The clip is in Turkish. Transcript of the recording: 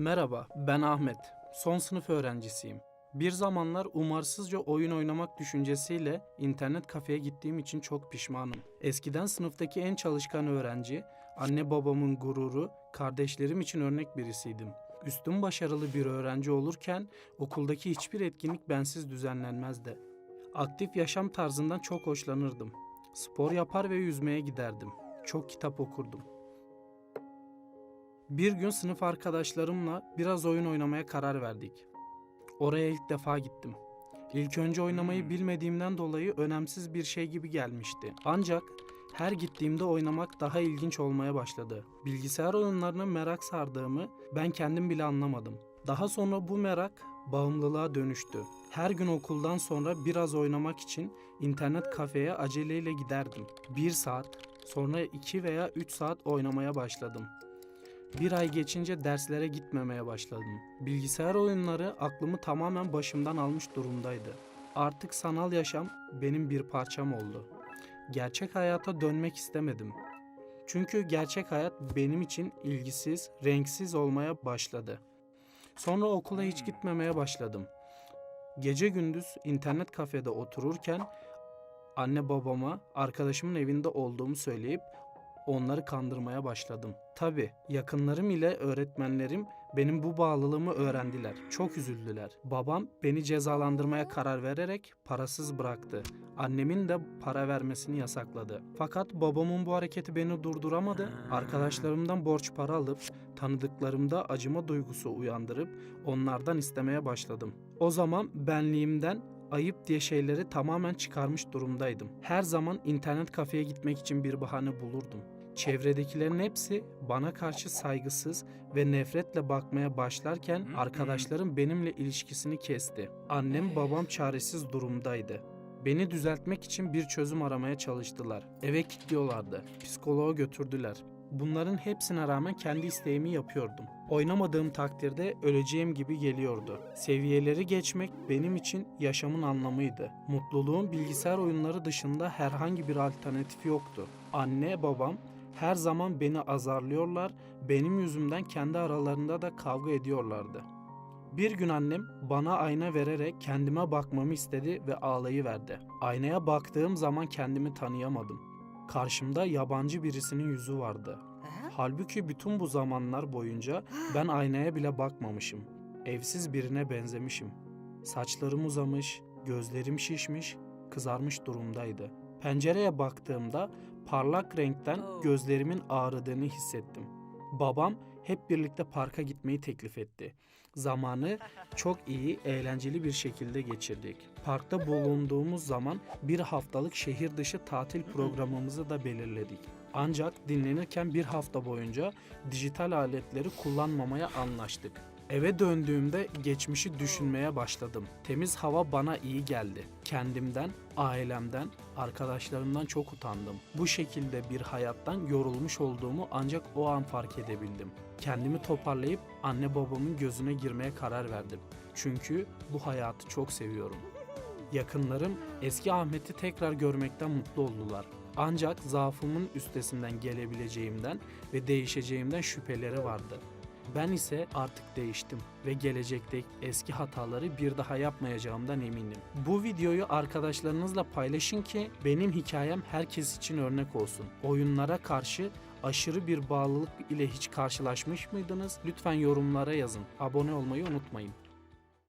Merhaba, ben Ahmet. Son sınıf öğrencisiyim. Bir zamanlar umarsızca oyun oynamak düşüncesiyle internet kafeye gittiğim için çok pişmanım. Eskiden sınıftaki en çalışkan öğrenci, anne babamın gururu, kardeşlerim için örnek birisiydim. Üstün başarılı bir öğrenci olurken okuldaki hiçbir etkinlik bensiz düzenlenmezdi. Aktif yaşam tarzından çok hoşlanırdım. Spor yapar ve yüzmeye giderdim. Çok kitap okurdum. Bir gün sınıf arkadaşlarımla biraz oyun oynamaya karar verdik. Oraya ilk defa gittim. İlk önce oynamayı bilmediğimden dolayı önemsiz bir şey gibi gelmişti. Ancak her gittiğimde oynamak daha ilginç olmaya başladı. Bilgisayar oyunlarına merak sardığımı ben kendim bile anlamadım. Daha sonra bu merak bağımlılığa dönüştü. Her gün okuldan sonra biraz oynamak için internet kafeye aceleyle giderdim. Bir saat, sonra iki veya üç saat oynamaya başladım. Bir ay geçince derslere gitmemeye başladım. Bilgisayar oyunları aklımı tamamen başımdan almış durumdaydı. Artık sanal yaşam benim bir parçam oldu. Gerçek hayata dönmek istemedim. Çünkü gerçek hayat benim için ilgisiz, renksiz olmaya başladı. Sonra okula hiç gitmemeye başladım. Gece gündüz internet kafede otururken anne babama arkadaşımın evinde olduğumu söyleyip onları kandırmaya başladım. Tabi yakınlarım ile öğretmenlerim benim bu bağlılığımı öğrendiler. Çok üzüldüler. Babam beni cezalandırmaya karar vererek parasız bıraktı. Annemin de para vermesini yasakladı. Fakat babamın bu hareketi beni durduramadı. Arkadaşlarımdan borç para alıp tanıdıklarımda acıma duygusu uyandırıp onlardan istemeye başladım. O zaman benliğimden ayıp diye şeyleri tamamen çıkarmış durumdaydım. Her zaman internet kafeye gitmek için bir bahane bulurdum. Çevredekilerin hepsi bana karşı saygısız ve nefretle bakmaya başlarken arkadaşlarım benimle ilişkisini kesti. Annem babam çaresiz durumdaydı. Beni düzeltmek için bir çözüm aramaya çalıştılar. Eve kilitliyorlardı. Psikoloğa götürdüler. Bunların hepsine rağmen kendi isteğimi yapıyordum. Oynamadığım takdirde öleceğim gibi geliyordu. Seviyeleri geçmek benim için yaşamın anlamıydı. Mutluluğun bilgisayar oyunları dışında herhangi bir alternatifi yoktu. Anne, babam her zaman beni azarlıyorlar, benim yüzümden kendi aralarında da kavga ediyorlardı. Bir gün annem bana ayna vererek kendime bakmamı istedi ve ağlayıverdi. Aynaya baktığım zaman kendimi tanıyamadım. Karşımda yabancı birisinin yüzü vardı. Halbuki bütün bu zamanlar boyunca ben aynaya bile bakmamışım. Evsiz birine benzemişim. Saçlarım uzamış, gözlerim şişmiş, kızarmış durumdaydı. Pencereye baktığımda parlak renkten gözlerimin ağrıdığını hissettim. Babam hep birlikte parka gitmeyi teklif etti. Zamanı çok iyi, eğlenceli bir şekilde geçirdik. Parkta bulunduğumuz zaman bir haftalık şehir dışı tatil programımızı da belirledik. Ancak dinlenirken bir hafta boyunca dijital aletleri kullanmamaya anlaştık. Eve döndüğümde geçmişi düşünmeye başladım. Temiz hava bana iyi geldi. Kendimden, ailemden, arkadaşlarımdan çok utandım. Bu şekilde bir hayattan yorulmuş olduğumu ancak o an fark edebildim. Kendimi toparlayıp anne babamın gözüne girmeye karar verdim. Çünkü bu hayatı çok seviyorum. Yakınlarım eski Ahmet'i tekrar görmekten mutlu oldular. Ancak zaafımın üstesinden gelebileceğimden ve değişeceğimden şüpheleri vardı. Ben ise artık değiştim ve gelecekte eski hataları bir daha yapmayacağımdan eminim. Bu videoyu arkadaşlarınızla paylaşın ki benim hikayem herkes için örnek olsun. Oyunlara karşı aşırı bir bağlılık ile hiç karşılaşmış mıydınız? Lütfen yorumlara yazın. Abone olmayı unutmayın.